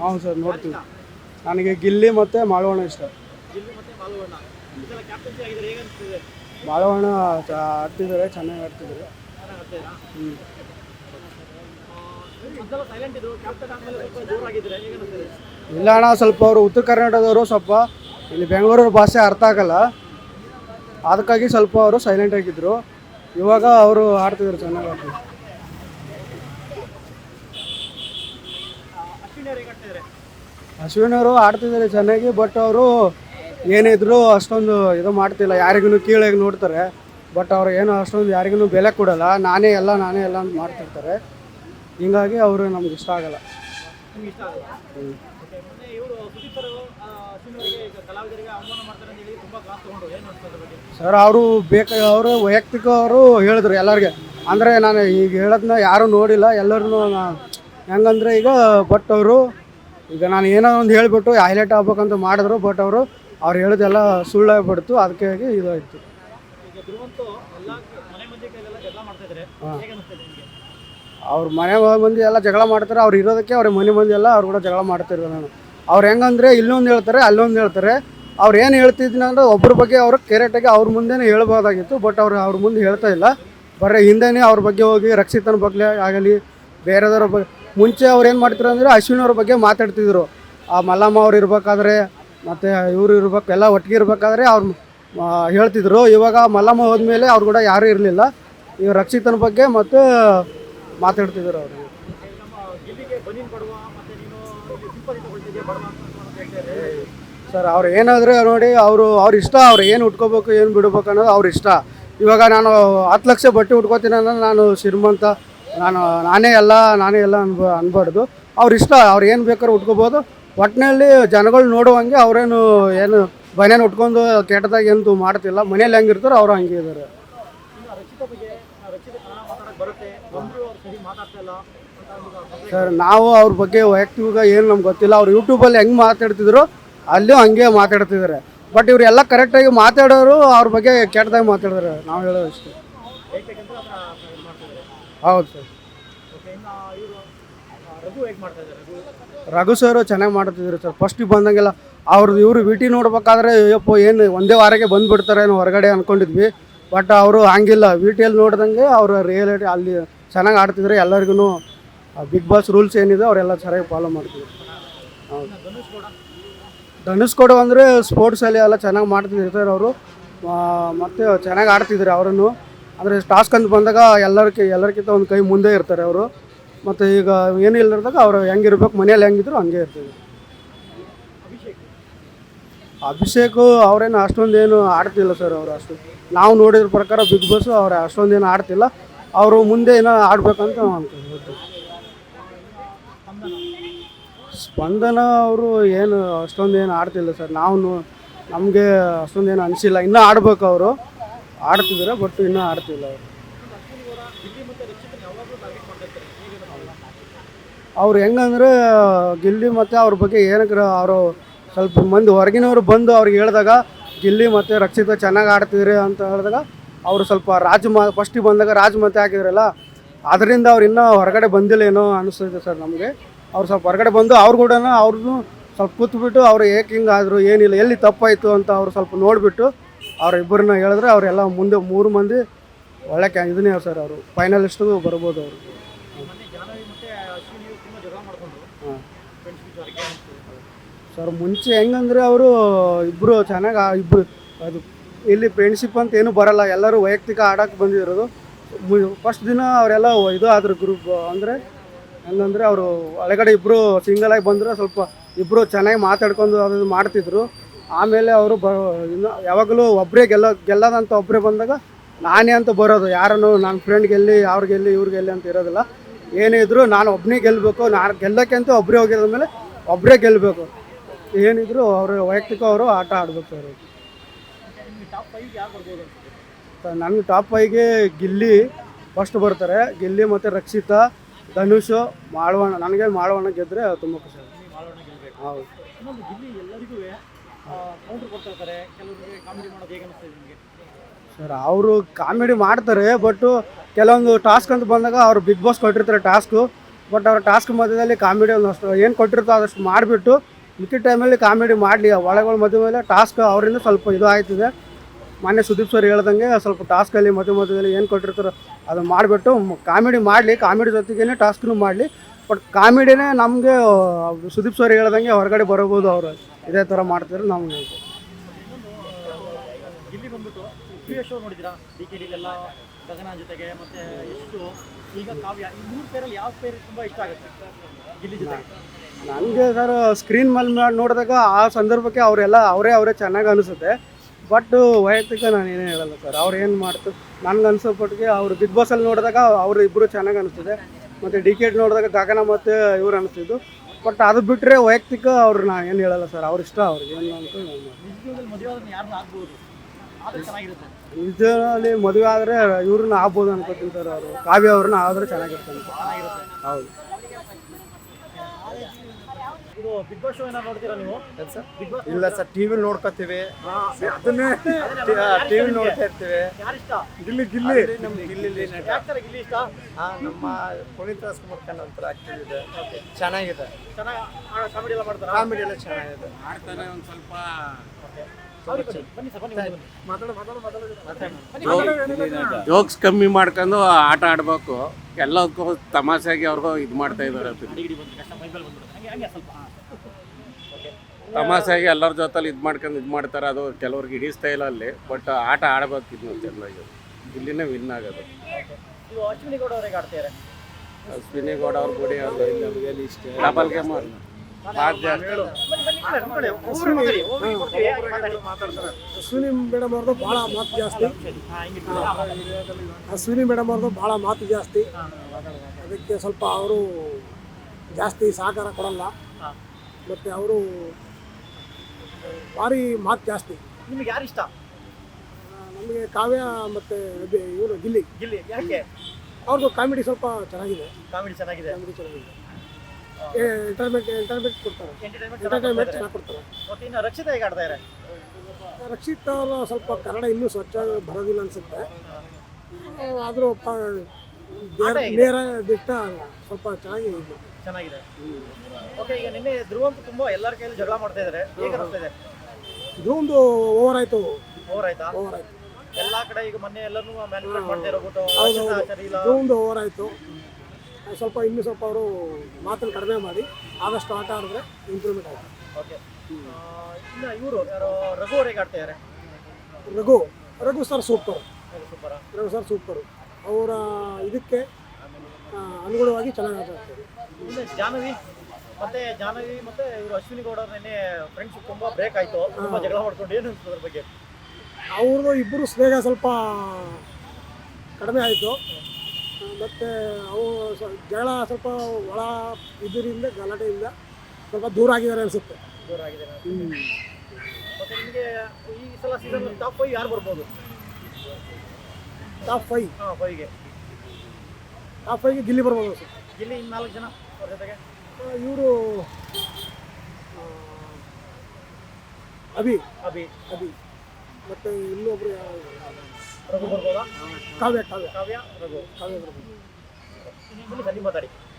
ಹೌದು ಸರ್ ನೋಡ್ತೀವಿ. ನನಗೆ ಗಿಲ್ಲಿ ಮತ್ತು ಮಾಳವಣ ಇಷ್ಟ. ಮಾಳವಣ ಆಡ್ತಿದ್ದಾರೆ ಚೆನ್ನಾಗಿ ಆಡ್ತಿದ್ದಾರೆ. ಹ್ಞೂ ಇಲ್ಲ ಅಣ್ಣ ಸ್ವಲ್ಪ ಅವರು ಉತ್ತರ ಕರ್ನಾಟಕದವರು ಸ್ವಲ್ಪ ಇಲ್ಲಿ ಬೆಂಗಳೂರು ಭಾಷೆ ಅರ್ಥ ಆಗಲ್ಲ. ಅದಕ್ಕಾಗಿ ಸ್ವಲ್ಪ ಅವರು ಸೈಲೆಂಟ್ ಆಗಿದ್ದರು ಇವಾಗ ಅವರು ಆಡ್ತಿದ್ದಾರೆ ಚೆನ್ನಾಗಿ ಆಡ್ತಿದ್ದಾರೆ ಅಶ್ವಿನಿ ಅವ್ರು ಹೇಗೆ ಆಡ್ತಿದ್ದಾರೆ ಅಶ್ವಿನ್ ಅವರು ಆಡ್ತಿದ್ದಾರೆ ಚೆನ್ನಾಗಿ ಬಟ್ ಅವರು ಏನಿದ್ರು ಅಷ್ಟೊಂದು ಇದು ಮಾಡ್ತಿಲ್ಲ. ಯಾರಿಗೂ ಕೀಳಾಗಿ ನೋಡ್ತಾರೆ. ಬಟ್ ಅವ್ರು ಏನು ಅಷ್ಟೊಂದು ಯಾರಿಗೂ ಬೆಲೆ ಕೊಡಲ್ಲ. ನಾನೇ ಎಲ್ಲ ನಾನೇ ಎಲ್ಲ ಅಂತ ಮಾಡ್ತಿರ್ತಾರೆ. ಹಿಂಗಾಗಿ ಅವರು ನಮ್ಗೆ ಇಷ್ಟ ಆಗಲ್ಲ. ಸರ್ ಅವರು ಬೇಕ ಅವರು ವೈಯಕ್ತಿಕ ಅವರು ಹೇಳಿದ್ರು ಎಲ್ಲರಿಗೆ. ಅಂದರೆ ನಾನು ಈಗ ಹೇಳೋದನ್ನ ಯಾರೂ ನೋಡಿಲ್ಲ. ಎಲ್ಲರೂ ಹೆಂಗಂದ್ರೆ ಈಗ ಬಟ್ ಅವರು ಈಗ ನಾನು ಏನೋ ಒಂದು ಹೇಳಿಬಿಟ್ಟು ಹೈಲೈಟ್ ಆಗ್ಬೇಕಂತ ಮಾಡಿದ್ರು ಬಟ್ ಅವರು ಅವ್ರು ಹೇಳಿದೆಲ್ಲ ಸುಳ್ಳಾಗ್ಬಿಡ್ತು. ಅದಕ್ಕೆ ಇದಾಯಿತು ಅವ್ರ ಮನೆ ಮಂದಿ ಎಲ್ಲ ಜಗಳ ಮಾಡ್ತಾರೆ. ಅವ್ರು ಇರೋದಕ್ಕೆ ಅವ್ರ ಮನೆ ಮಂದಿ ಎಲ್ಲ ಅವ್ರು ಕೂಡ ಜಗಳ ಮಾಡ್ತಿದ್ರು ನಾನು. ಅವ್ರು ಹೆಂಗಂದ್ರೆ ಇಲ್ಲೊಂದು ಹೇಳ್ತಾರೆ ಅಲ್ಲೊಂದು ಹೇಳ್ತಾರೆ. ಅವ್ರು ಏನು ಹೇಳ್ತಿದ್ದೀನಿ ಅಂದ್ರೆ ಒಬ್ಬರ ಬಗ್ಗೆ ಅವರು ಕೆರೆಟಾಗಿ ಅವ್ರ ಮುಂದೆನೇ ಹೇಳ್ಬೋದಾಗಿತ್ತು ಬಟ್ ಅವ್ರು ಅವ್ರ ಮುಂದೆ ಹೇಳ್ತಾ ಇಲ್ಲ. ಬರೀ ಹಿಂದೆನೇ ಅವ್ರ ಬಗ್ಗೆ ಹೋಗಿ ರಕ್ಷಿತನ ಬಗ್ಗೆ ಆಗಲಿ ಬೇರೆದವ್ರ ಬಗ್ಗೆ ಮುಂಚೆ ಅವ್ರು ಏನು ಮಾಡ್ತಿದ್ರು ಅಂದರೆ ಅಶ್ವಿನವ್ರ ಬಗ್ಗೆ ಮಾತಾಡ್ತಿದ್ರು. ಆ ಮಲ್ಲಮ್ಮ ಅವ್ರು ಇರ್ಬೇಕಾದ್ರೆ, ಮತ್ತು ಇವರು ಇರ್ಬೇಕು, ಎಲ್ಲ ಒಟ್ಟಿಗೆ ಇರಬೇಕಾದ್ರೆ ಅವ್ರು ಹೇಳ್ತಿದ್ರು. ಇವಾಗ ಮಲ್ಲಮ್ಮ ಹೋದ್ಮೇಲೆ ಅವ್ರು ಕೂಡ ಯಾರೂ ಇರಲಿಲ್ಲ. ಇವ್ರು ರಕ್ಷಿತನ ಬಗ್ಗೆ ಮತ್ತು ಮಾತಾಡ್ತಿದ್ರು ಅವರು. ಸರ್, ಅವ್ರು ಏನಾದರೂ ನೋಡಿ, ಅವರು, ಅವ್ರ ಇಷ್ಟ, ಅವ್ರು ಏನು ಉಟ್ಕೋಬೇಕು, ಏನು ಬಿಡ್ಬೇಕು ಅನ್ನೋದು ಅವ್ರ ಇಷ್ಟ. ಇವಾಗ ನಾನು ಹತ್ತು ಲಕ್ಷ ಬಟ್ಟೆ ಉಟ್ಕೋತೀನಿ ಅನ್ನೋದು ನಾನು ಶ್ರೀಮಂತ ನಾನು, ನಾನೇ ಎಲ್ಲ ನಾನೇ ಎಲ್ಲ ಅನ್ಬ, ಅನ್ಬಾರ್ದು. ಅವ್ರು ಇಷ್ಟ, ಅವ್ರು ಏನು ಬೇಕಾದ್ರೂ ಉಟ್ಕೋಬೋದು. ಒಟ್ಟಿನಲ್ಲಿ ಜನಗಳು ನೋಡುವಂಗೆ ಅವರೇನು ಏನು ಬನೇನು ಉಟ್ಕೊಂಡು ಕೆಟ್ಟದಾಗ ಏನು ಮಾಡ್ತಿಲ್ಲ. ಮನೇಲಿ ಹೆಂಗಿರ್ತಾರೋ ಅವರು ಹಂಗೆ ಇದ್ದಾರೆ ಸರ್, ನಾವು ಅವ್ರ ಬಗ್ಗೆ ವೈಯಕ್ತಿಕ ಏನು ನಮ್ಗೆ ಗೊತ್ತಿಲ್ಲ. ಅವ್ರು ಯೂಟ್ಯೂಬಲ್ಲಿ ಹೆಂಗೆ ಮಾತಾಡ್ತಿದ್ರು, ಅಲ್ಲೂ ಹಂಗೆ ಮಾತಾಡ್ತಿದ್ದಾರೆ. ಬಟ್ ಇವರೆಲ್ಲ ಕರೆಕ್ಟಾಗಿ ಮಾತಾಡೋರು ಅವ್ರ ಬಗ್ಗೆ ಕೆಟ್ಟದಾಗಿ ಮಾತಾಡಿದ್ರೆ ನಾವು ಹೇಳೋದು ಅಷ್ಟೇ. ಹೌದು ಸರ್. ರಘು ಸರ್ ಚೆನ್ನಾಗಿ ಮಾಡ್ತಿದ್ರು ಸರ್. ಫಸ್ಟಿಗೆ ಬಂದಂಗೆಲ್ಲ ಅವ್ರದ್ದು ಇವರು ವಿಟಿ ನೋಡ್ಬೇಕಾದ್ರೆ ಅಯ್ಯಪ್ಪ ಏನು ಒಂದೇ ವಾರಕ್ಕೆ ಬಂದುಬಿಡ್ತಾರೆ ಏನೋ ಹೊರಗಡೆ ಅಂದ್ಕೊಂಡಿದ್ವಿ ಬಟ್ ಅವರು ಹಂಗಿಲ್ಲ. ವಿಟಿಯಲ್ಲಿ ನೋಡ್ದಂಗೆ ಅವರು ರಿಯಾಲಿಟಿ ಅಲ್ಲಿ ಚೆನ್ನಾಗಿ ಆಡ್ತಿದ್ರು ಎಲ್ಲರಿಗೂ ಬಿಗ್ ಬಾಸ್ ರೂಲ್ಸ್ ಏನಿದೆ ಅವರೆಲ್ಲ ಚೆನ್ನಾಗಿ ಫಾಲೋ ಮಾಡ್ತಿದ್ರು ಕೊಡು? ಅಂದರೆ ಸ್ಪೋರ್ಟ್ಸಲ್ಲಿ ಎಲ್ಲ ಚೆನ್ನಾಗಿ ಮಾಡ್ತಿದ್ರು ಸರ್ ಅವರು. ಮತ್ತು ಚೆನ್ನಾಗಿ ಆಡ್ತಿದ್ರು ಅವರನ್ನು. ಅಂದರೆ ಟಾಸ್ಕ್ ಅಂತ ಬಂದಾಗ ಎಲ್ಲರಿಗೆ ಎಲ್ಲರಿಗಿಂತ ಒಂದು ಕೈ ಮುಂದೆ ಇರ್ತಾರೆ ಅವರು. ಮತ್ತು ಈಗ ಏನು ಇಲ್ಲದಾಗ ಅವರು ಹೆಂಗಿರ್ಬೇಕು ಮನೇಲಿ ಹೆಂಗಿದ್ರು ಹಂಗೆ ಇರ್ತೀವಿ. ಅಭಿಷೇಕ್ ಅಭಿಷೇಕು ಅವರೇನು ಅಷ್ಟೊಂದೇನು ಆಡ್ತಿಲ್ಲ ಸರ್ ಅವರು ಅಷ್ಟು. ನಾವು ನೋಡಿದ್ರ ಪ್ರಕಾರ ಬಿಗ್ ಬಾಸ್ ಅವ್ರು ಅಷ್ಟೊಂದೇನು ಆಡ್ತಿಲ್ಲ. ಅವರು ಮುಂದೆ ಏನೋ ಆಡ್ಬೇಕಂತ ಅನ್ಕೊಂಡು ಸ್ಪಂದನ ಅವರು ಏನು ಅಷ್ಟೊಂದೇನು ಆಡ್ತಿಲ್ಲ ಸರ್ ನಾವು ನಮಗೆ ಅಷ್ಟೊಂದೇನು ಅನಿಸಿಲ್ಲ. ಇನ್ನೂ ಆಡ್ಬೇಕು ಅವರು. ಆಡ್ತಿದ್ದಾರೆ ಬಟ್ ಇನ್ನೂ ಆಡ್ತಿಲ್ಲ ಅವರು ಅನಿಸ್ತದೆ? ಅವ್ರು ಹೆಂಗಂದ್ರೆ, ಗಿಲ್ಲಿ ಮತ್ತು ಅವ್ರ ಬಗ್ಗೆ ಏನಕ್ಕೆ ಅವರು ಸ್ವಲ್ಪ ಮಂದಿ ಹೊರಗಿನವರು ಬಂದು ಅವ್ರಿಗೆ ಹೇಳಿದಾಗ, ಗಿಲ್ಲಿ ಮತ್ತು ರಕ್ಷಿತ ಚೆನ್ನಾಗಿ ಆಡ್ತಿದ್ರಿ ಅಂತ ಹೇಳಿದಾಗ, ಅವರು ಸ್ವಲ್ಪ ರಾಜ ಮಾ ಫಸ್ಟಿಗೆ ಬಂದಾಗ ರಾಜ ಮತ್ತೆ ಹಾಕಿದ್ರಲ್ಲ, ಅದರಿಂದ ಅವ್ರು ಇನ್ನೂ ಹೊರಗಡೆ ಬಂದಿಲ್ಲ ಏನೋ ಅನಿಸ್ತೈತೆ ಸರ್ ನಮಗೆ ಅವ್ರು ಸ್ವಲ್ಪ ಹೊರಗಡೆ ಬಂದು ಅವ್ರ ಕೂಡ ಅವ್ರದ್ದು ಸ್ವಲ್ಪ ಕೂತ್ಬಿಟ್ಟು ಅವ್ರು ಏಕೆ ಹಿಂಗಾದರೂ ಏನಿಲ್ಲ, ಎಲ್ಲಿ ತಪ್ಪಾಯಿತು ಅಂತ ಅವ್ರು ಸ್ವಲ್ಪ ನೋಡಿಬಿಟ್ಟು ಅವ್ರ ಇಬ್ಬರನ್ನ ಹೇಳಿದ್ರೆ ಅವರೆಲ್ಲ ಮುಂದೆ ಮೂರು ಮಂದಿ ಒಳ್ಳೆ ಕ್ಯಾ, ಇದನ್ನೇ ಸರ್ ಅವರು. ಫೈನಲಿಸ್ಟು ಬರ್ಬೋದು ಅವರು. ಹಾಂ. ಸರ್, ಮುಂಚೆ ಹೆಂಗಂದ್ರೆ ಅವರು ಇಬ್ಬರು ಚೆನ್ನಾಗಿ ಇಬ್ಬರು ಅದು ಇಲ್ಲಿ ಫ್ರೆಂಡ್ಶಿಪ್ ಅಂತ ಏನು ಬರಲ್ಲ. ಎಲ್ಲರೂ ವೈಯಕ್ತಿಕ ಆಡೋಕೆ ಬಂದಿರೋದು. ಫಸ್ಟ್ ದಿನ ಅವರೆಲ್ಲ ಇದು ಆದರು ಗ್ರೂಪ್ ಅಂದರೆ ಹೆಂಗಂದ್ರೆ ಅವರು ಒಳಗಡೆ ಇಬ್ಬರು ಸಿಂಗಲಾಗಿ ಬಂದರೆ ಸ್ವಲ್ಪ ಇಬ್ಬರು ಚೆನ್ನಾಗಿ ಮಾತಾಡ್ಕೊಂಡು ಅದು ಮಾಡ್ತಿದ್ರು. ಆಮೇಲೆ ಅವರು ಬ ಇನ್ನು ಯಾವಾಗಲೂ ಒಬ್ಬರೇ ಗೆಲ್ಲ, ಗೆಲ್ಲದಂತ ಒಬ್ಬರೇ ಬಂದಾಗ ನಾನೇ ಅಂತ ಬರೋದು. ಯಾರನ್ನು ನನ್ನ ಫ್ರೆಂಡ್ ಗೆಲ್ಲಿ, ಅವ್ರು ಗೆಲ್ಲಿ, ಇವ್ರು ಗೆಲ್ಲಿ ಅಂತ ಇರೋದಿಲ್ಲ. ಏನೇ ಇದ್ರು ನಾನು ಒಬ್ಬನೇ ಗೆಲ್ಲಬೇಕು ನಾನು ಗೆಲ್ಲಕ್ಕೆ ಅಂತ ಒಬ್ಬರೇ ಹೋಗಿರೋದ ಮೇಲೆ ಒಬ್ಬರೇ ಗೆಲ್ಲಬೇಕು ಏನಿದ್ರು ಅವರು ವೈಯಕ್ತಿಕ ಅವರು ಆಟ ಆಡಬೇಕು ಸರ್ ನನಗೆ ಟಾಪ್ ಫೈಗೆ ಗಿಲ್ಲಿ ಫಸ್ಟ್ ಬರ್ತಾರೆ. ಗಿಲ್ಲಿ ಮತ್ತು ರಕ್ಷಿತಾ, ಧನುಷ್, ಮಾಳವಣ್ಣ. ನನಗೆ ಮಾಳವಣ್ಣ ಗೆದ್ದರೆ ತುಂಬ ಖುಷಿ ಹೌದು. ಸರ್, ಅವರು ಕಾಮಿಡಿ ಮಾಡ್ತಾರೆ ಬಟ್ ಕೆಲವೊಂದು ಟಾಸ್ಕ್ ಅಂತ ಬಂದಾಗ ಅವ್ರು ಬಿಗ್ ಬಾಸ್ ಕೊಟ್ಟಿರ್ತಾರೆ ಟಾಸ್ಕು ಬಟ್ ಅವ್ರ ಟಾಸ್ಕ್ ಮಧ್ಯದಲ್ಲಿ ಕಾಮಿಡಿ ಒಂದಷ್ಟು ಏನು ಕೊಟ್ಟಿರ್ತೋ ಅದಷ್ಟು ಮಾಡಿಬಿಟ್ಟು ಮಿಕ್ಕಿದ ಟೈಮಲ್ಲಿ ಕಾಮಿಡಿ ಮಾಡಲಿ. ಒಳಗಳ ಮಧ್ಯ ಮೇಲೆ ಟಾಸ್ಕ್ ಅವರಿಂದ ಸ್ವಲ್ಪ ಇದು ಆಯ್ತಿದೆ. ಮೊನ್ನೆ ಸುದೀಪ್ ಸರ್ ಹೇಳ್ದಂಗೆ ಸ್ವಲ್ಪ ಟಾಸ್ಕಲ್ಲಿ ಮಧ್ಯ ಮಧ್ಯದಲ್ಲಿ ಏನು ಕೊಟ್ಟಿರ್ತಾರೋ ಅದು ಮಾಡಿಬಿಟ್ಟು ಕಾಮಿಡಿ ಮಾಡಲಿ. ಕಾಮಿಡಿ ಜೊತೆಗೇನೆ ಟಾಸ್ಕ್ನು ಮಾಡಲಿ. ಬಟ್ ಕಾಮಿಡಿನೇ ನಮಗೆ ಸುದೀಪ್ ಸರ್ ಹೇಳ್ದಂಗೆ ಹೊರಗಡೆ ಬರಬಹುದು ಅವರು. ಇದೇ ಥರ ಮಾಡ್ತಾರೆ ನಮ್ಗೆ ಗಿಲ್ಲಿ ಬಂದ್ಬಿಟ್ಟು ಪ್ರಿಯ ಶೋ ನೋಡಿದ್ದೀರಾ? ಡಿ ಕೆ ಡಿಲೆಲ್ಲ ಗಗನ ಜೊತೆಗೆ ಮತ್ತೆ ಎಷ್ಟು ಈಗ ಕಾವ್ಯ ಈ ಮೂರು ಪೇರಲ್ಲಿ ಯಾವ ಪೇರ್ ತುಂಬಾ ಇಷ್ಟ ಆಗುತ್ತೆ ಗಿಲ್ಲಿ ಜೊತೆಗೆ? ನನಗೆ ಸರ್ ಸ್ಕ್ರೀನ್ ಮೇಲೆ ನೋಡಿದಾಗ ಆ ಸಂದರ್ಭಕ್ಕೆ ಅವರೆಲ್ಲ ಅವರೇ ಅವರೇ ಚೆನ್ನಾಗಿ ಅನಿಸುತ್ತೆ. ಬಟ್ ವೈಯಕ್ತಿಕ ನಾನು ಏನೇ ಹೇಳಲ್ಲ ಸರ್ ಅವ್ರು ಏನು ಮಾಡ್ತು ನನಗೆ ಅನಿಸೋ ಪಟ್ಟಿಗೆ ಅವರು ಬಿಗ್ ಬಾಸಲ್ಲಿ ನೋಡಿದಾಗ ಅವರು ಇಬ್ಬರು ಚೆನ್ನಾಗಿ ಅನಿಸ್ತಿದೆ ಮತ್ತು ಡಿ ಕೆ ನೋಡಿದಾಗ ಗಗನ ಮತ್ತು ಇವ್ರು ಅನಿಸ್ತಿದ್ದು ಬಟ್ ಅದು ಬಿಟ್ಟರೆ ವೈಯಕ್ತಿಕ ಅವ್ರು ನಾ ಏನು ಹೇಳಲ್ಲ ಸರ್ ಅವ್ರ ಇಷ್ಟ ಅವ್ರಿಗೆ. ಏನು ಅಂತ ನಿಜದಲ್ಲಿ ಮದುವೆ ಆದರೆ ಇವ್ರನ್ನ ಆಗ್ಬೋದು ಅನ್ಕೋತೀನಿ ಸರ್ ಅವರು. ಕಾವ್ಯ ಅವ್ರನ್ನ ಆದ್ರೆ ಚೆನ್ನಾಗಿರ್ತಾರೆ ಹೌದು. ಇದು ಬಿಗ್ ಬಾಸ್ ಶೋ ಏನಾದ್ರು ನೋಡ್ತೀರಾ ನೀವು? ಬಿಗ್ ಬಾಸ್ ಇಲ್ಲ ಸರ್ ಟಿವಿ ನೋಡ್ಕೋತೀವಿ. ಅದನ್ನೇ ಟಿವಿ ನೋಡ್ತಾ ಇರ್ತೀವಿ. ಗಿಲ್ಲಿ ಗಿಲ್ಲಿ. ನಮ್ಗೆ ಗಿಲ್ಲಿ ಯಾಕ್ತಾರೆ ಗಿಲ್ಲಿ. ಇಷ್ಟ? ನಮ್ಮ ಪುನೀತ್ ರಾಜ್ಕುಮಾರ್ ಖಾನ್ ಒಂಥರ ಆಕ್ಟಿವ್ ಇದೆ. ಚೆನ್ನಾಗಿದೆ. ಚೆನ್ನಾಗಿ ಕಾಮಿಡಿ ಎಲ್ಲ ಮಾಡ್ತಾರಾ? ಕಾಮಿಡಿ ಎಲ್ಲ ಚೆನ್ನಾಗಿದೆ. ಅವ್ರಿಗೆ ಬನ್ನಿ ಬನ್ನಿ ಸರ್ ಬನ್ನಿ. ಬನ್ನಿ ಮಾತಾಡು ಮಾತಾಡು ಮಾತಾಡು. ಜೋಕ್ಸ್ ಕಮ್ಮಿ ಮಾಡ್ಕೊಂಡು ಆಟ ಆಡ್ಬೇಕು. ಎಲ್ಲದಕ್ಕೂ ತಮಾಷೆಗೆ ಅವ್ರಿಗೂ ಇದು ಮಾಡ್ತಾ ಇದ್ದಾರೆ. ಡಿಗ್ರಿ ಬಂದು ಕಷ್ಟ ಮೈಬಲ್ ಬಂದ್ಬಿಡುತ್ತೆ ಹಂಗೆ ಹಂಗೆ ಸ್ವಲ್ಪ. ಓಕೆ ತಮಾಷೆಗೆ ಎಲ್ಲರ ಜೊತೆಲಿ ಇದು ಮಾಡ್ಕೊಂಡು ಇದು ಮಾಡ್ತಾರೆ ಅದು ಕೆಲವ್ರಿಗೆ ಹಿಡಿಸ್ತಾ ಇಲ್ಲ ಅಲ್ಲಿ ಬಟ್ ಆಟ ಆಡಬೇಕು ಇನ್ನು ಚೆನ್ನಾಗಿ ಇಲ್ಲಿನೇ ವಿನ್ ಆಗೋದು ಅಶ್ವಿನಿ ಗೌಡ ಅವ್ರಿಗೆ ಆಡ್ತಾರೆ ಅಶ್ವಿನಿ ಗೌಡ ಅವ್ರ ಗುಡಿ ಡಬಲ್ ಗೇಮ್. ಅಶ್ವಿನಿ ಮೇಡಮ್ ಅವ್ರದ್ದು ಭಾಳ ಮಾತು ಜಾಸ್ತಿ. ಅಶ್ವಿನಿ ಮೇಡಮ್ ಅವ್ರದ್ದು ಭಾಳ ಮಾತು ಜಾಸ್ತಿ ಅದಕ್ಕೆ ಸ್ವಲ್ಪ ಅವರು ಜಾಸ್ತಿ ಸಹಕಾರ ಕೊಡಲ್ಲ. ಮತ್ತು ಅವರು ಭಾರಿ ಮಾತು ಜಾಸ್ತಿ. ನಿಮಗೆ ಯಾರು ಇಷ್ಟ? ನಮಗೆ ಕಾವ್ಯ ಮತ್ತು ಇವರು ಗಿಲ್ಲಿ. ಗಿಲ್ಲಿ ಯಾಕೆ? ಅವ್ರದ್ದು ಕಾಮಿಡಿ ಸ್ವಲ್ಪ ಚೆನ್ನಾಗಿದೆ. ಕಾಮಿಡಿ ಚೆನ್ನಾಗಿದೆ. ಕಾಮಿಡಿ ಚೆನ್ನಾಗಿದೆ. ಎಂಟರ್ಟೈನ್ಮೆಂಟ್ ಎಂಟರ್ಟೈನ್ಮೆಂಟ್ ಕೊಡ್ತಾರೆ. ಎಂಟರ್ಟೈನ್ಮೆಂಟ್ ಚೆನ್ನಾಗಿ ಕೊಡ್ತಾರೆ. ಇನ್ನು ರಕ್ಷಿತ ಹೇಗೆ ಆಡ್ತಾ ಇದ್ದಾರೆ ರಕ್ಷಿತ್ ಅವರು ಸ್ವಲ್ಪ ಕನ್ನಡ ಇನ್ನೂ ಸ್ವಚ್ಛವಾಗಿ ಬರೋದಿಲ್ಲ ಅನ್ಸುತ್ತೆ. ಆದರೂ? ನೇರ ದಿಟ್ಟ ಸ್ವಲ್ಪ ಚೆನ್ನಾಗಿ ಇದೆ. ಚೆನ್ನಾಗಿದೆ. ಓಕೆ ಈಗ ನಿನ್ನೆ ಧ್ರುವ ಅಂತ ತುಂಬಾ ಎಲ್ಲರ ಕೈಯಲ್ಲಿ ಜಗಳ ಮಾಡ್ತಾ ಇದ್ದಾರೆ ಹೇಗೆ ಅನಿಸ್ತಾ ಇದೆ? ಓವರ್ ಆಯ್ತು. ಓವರ್ ಆಯ್ತಾ? ಓವರ್ ಆಯಿತು. ಎಲ್ಲಾ ಕಡೆ ಈಗ ಮೊನ್ನೆ ಎಲ್ಲರೂ ಮ್ಯಾನಿಪುಲೇಟ್ ಮಾಡ್ತಾ ಇರೋಬಿಟ್ಟು ಹೌದು, ರಕ್ಷಿತಾ ಹೌದು. ಇಲ್ಲ ಇದು ಓವರ್ ಆಯ್ತು. ಸ್ವಲ್ಪ ಇನ್ನು ಸ್ವಲ್ಪ ಅವರು ಮಾತನ್ನು ಕಡಿಮೆ ಮಾಡಿ ಆದಷ್ಟು ಆಟ ಆಡಿದ್ರೆ ಇಂಪ್ರೂವ್ಮೆಂಟ್ ಆಯ್ತು. ಓಕೆ ಇನ್ನು ಇವರು ಯಾರು ರಘು ಅವರಿಗೆ ಆಡ್ತಾ ಇದ್ದಾರೆ Raghu Raghu sir super super Raghu sir super ಅವರ ಇದಕ್ಕೆ ಅನುಗುಣವಾಗಿ ಚೆನ್ನಾಗಿ ಆಟ ಆಡ್ತಾರೆ ಇನ್ನು ಜಾಹ್ನವಿ ಮತ್ತೆ ಜಾಹ್ನವಿ ಮತ್ತೆ ಇವರು ಅಶ್ವಿನಿ ಗೌಡ ನಿನ್ನೆ ಫ್ರೆಂಡ್ಶಿಪ್ ತುಂಬಾ ಬ್ರೇಕ್ ಆಯ್ತು. ತುಂಬಾ ಜಗಳ ಮಾಡ್ಕೊಂಡು ಏನು ಅನ್ಸುತ್ತೆ ಅದ್ರ ಬಗ್ಗೆ? ಅವ್ರದ್ದು ಇಬ್ಬರು ಸ್ನೇಹ ಸ್ವಲ್ಪ ಕಡಿಮೆ ಆಯಿತು. ಮತ್ತು ಅವು ಸ್ವ- ಜಗಳ ಸ್ವಲ್ಪ ಒಳ ಇದರಿಂದ ಗಲಾಟೆಯಿಂದ ಸ್ವಲ್ಪ ದೂರ ಆಗಿದ್ದಾರೆ ಅನಿಸುತ್ತೆ. ದೂರ ಆಗಿದೆ ಮತ್ತೆ ನಿಮಗೆ ಈ ಸಲ ಸೀಸನ್ ಟಾಪ್ ಫೈವ್ ಯಾರು ಬರ್ಬೋದು? ಟಾಪ್ ಫೈವ್ ಹಾಂ ಫೈವ್ಗೆ ಟಾಪ್ ಫೈಗೆ ಗಿಲ್ಲಿ ಬರ್ಬೋದು ಸರ್. ಗಿಲ್ಲಿ ನಾಲ್ಕು ಜನ ಅವ್ರ ಜೊತೆಗೆ? ಇವರು ಅಭಿ. ಅಭಿ. ಅಭಿ. ಮತ್ತು ಇನ್ನೊಬ್ರು? ರಘು ಬರ್ಬೋದಾ? ಕಾವ್ಯ ಕಾವ್ಯ. ಕಾವ್ಯ ರಘು. ಕಾವ್ಯ ಬರ್ಬೋದು. ಮಾತಾಡಿ.